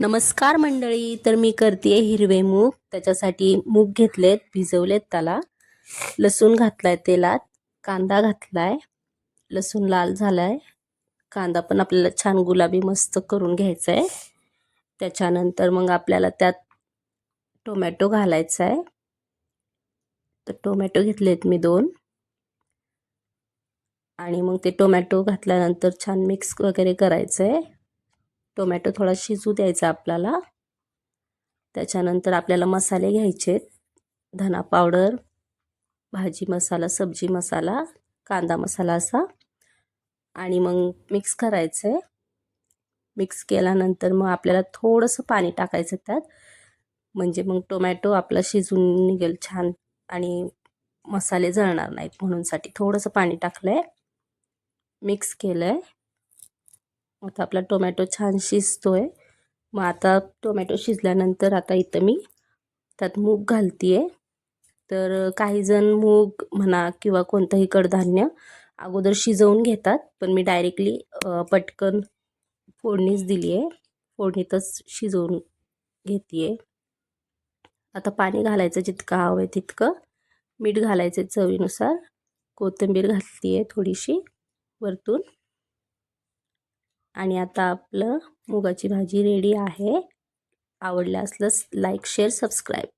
नमस्कार मंडळी तर मी करते हिरवे मूग. त्याच्यासाठी मूग घेतलेत भिजवलेत त्याला. लसूण घातलाय तेलात कांदा घातलाय लसूण लाल झालाय. कांदा पण आपल्याला छान गुलाबी मस्त करून घ्यायचा आहे त्याच्यानंतर मग आपल्याला त्यात टोमॅटो घालायचा आहे तर टोमॅटो घेतलेत मी दोन. आणि मग ते टोमॅटो घातल्यानंतर छान मिक्स वगैरे करायचं आहे टोमॅटो थोडा शिजू द्यायचा आपल्याला. त्याच्यानंतर आपल्याला मसाले घ्यायचे धना पावडर भाजी मसाला सब्जी मसाला कांदा मसाला असा. आणि मग मिक्स करायचं आहे. मिक्स केल्यानंतर मग आपल्याला थोडंसं पाणी टाकायचं त्यात. म्हणजे मग टोमॅटो आपला शिजून निघेल छान आणि मसाले जळणार नाहीत म्हणूनसाठी थोडंसं पाणी टाकलं आहे मिक्स केलं आहे आता आपला टोमॅटो छान शिजतो आहे मग आता टोमॅटो शिजल्यानंतर आता इथं मी त्यात मूग घालते आहे तर काहीजण मूग म्हणा किंवा कोणतंही कडधान्य अगोदर शिजवून घेतात पण मी डायरेक्टली पटकन फोडणीच दिली आहे फोडणीतच शिजवून घेते आहे आता पाणी घालायचं जितकं हवं आहे तितकं. मीठ घालायचं चवीनुसार. कोथिंबीर घातली आहे थोडीशी वरतून. आणि आता आपलं मुगाची भाजी रेडी आहे. आवडलं असलं लाईक शेअर सबस्क्राईब